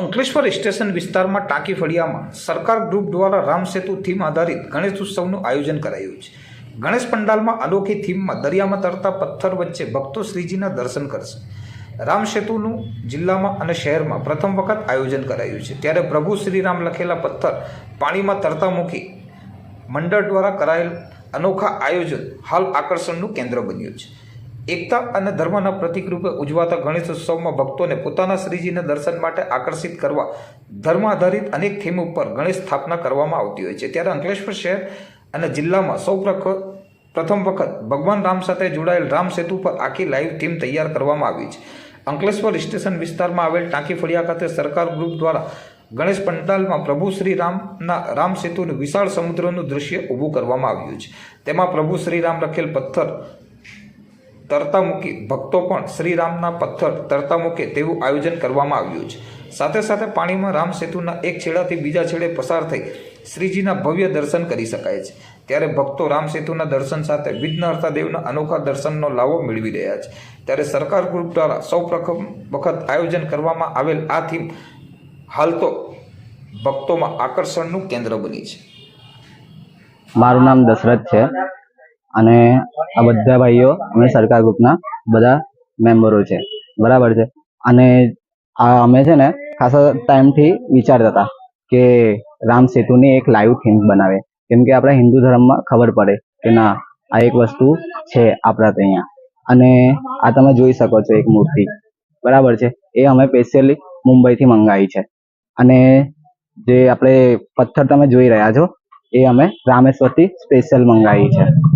Ankleshwar station વિસ્તારમાં ટાંકી ફળિયામાં સરકાર ગ્રુપ દ્વારા રામ સેતુ થીમ આધારિત ગણેશ ઉત્સવનું આયોજન કરાયું છે. ગણેશ પંડાલમાં અનોખી થીમમાં દરિયામાં તરતા પથ્થર વચ્ચે ભક્તો શ્રીજીના દર્શન કરશે. રામ સેતુનું જિલ્લામાં અને શહેરમાં પ્રથમ વખત આયોજન કરાયું છે. ત્યારે પ્રભુ શ્રીરામ લખેલા પથ્થર પાણીમાં તરતા મૂકી મંડળ દ્વારા કરાયેલ અનોખા આયોજન હાલ આકર્ષણનું કેન્દ્ર બન્યું છે. એકતા અને ધર્મના પ્રતિકરૂપે ઉજવાતા ગણેશ ઉત્સવમાં ભક્તોને પોતાના શ્રીજીના દર્શન માટે આકર્ષિત કરવા ધર્મ આધારિત અનેક થીમ ઉપર ગણેશ સ્થાપના કરવામાં આવતી હોય છે. ત્યારે અંકલેશ્વર શહેર અને જિલ્લામાં સૌ પ્રથમ વખત ભગવાન રામ સાથે જોડાયેલ રામ સેતુ પર આખી લાઈવ થીમ તૈયાર કરવામાં આવી છે. અંકલેશ્વર સ્ટેશન વિસ્તારમાં આવેલ ટાંકી ફળિયા ખાતે સરકાર ગ્રુપ દ્વારા ગણેશ પંડાલમાં પ્રભુ શ્રી રામના રામ સેતુનું વિશાળ સમુદ્રનું દૃશ્ય ઊભું કરવામાં આવ્યું છે. તેમાં પ્રભુ શ્રી રામ લખેલ પથ્થર તરતા મૂકી ભક્તો પણ શ્રીરામના પથ્થર તરતા મૂકે તેવું આયોજન કરવામાં આવ્યું છે. સાથે સાથે પાણીમાં રામ સેતુના એક છેડાથી બીજા છેડે પસાર થઈ શ્રીજીના ભવ્ય દર્શન કરી શકાય છે. ત્યારે ભક્તો રામ સેતુના દર્શન સાથે વિઘ્નહર્તા દેવના અનોખા દર્શનનો લાવો મેળવી રહ્યા છે. ત્યારે સરકાર ગ્રુપ દ્વારા સૌ પ્રથમ વખત આયોજન કરવામાં આવેલ આ થીમ હાલ તો ભક્તોમાં આકર્ષણનું કેન્દ્ર બની છે. મારું નામ દશરથ છે. અને આ બધા ભાઈઓ અમે સરકાર ગ્રુપના બધા મેમ્બરો છે. બરાબર છે? અને આ અમે છે ને ખાસા ટાઈમથી વિચારતા હતા કે રામ સેતુની એક લાઈવ થીમ બનાવે. કેમ કે આપણા હિન્દુ ધર્મમાં ખબર પડે કે ના, આ એક વસ્તુ છે આપણા ત્યાં. અને આ તમે જોઈ શકો છો એક મૂર્તિ. બરાબર છે? એ અમે સ્પેશિયલી મુંબઈથી મંગાવી છે. અને જે આપણે પથ્થર તમે જોઈ રહ્યા છો, એ અમે રામેશ્વરથી સ્પેશિયલ મંગાવી છે.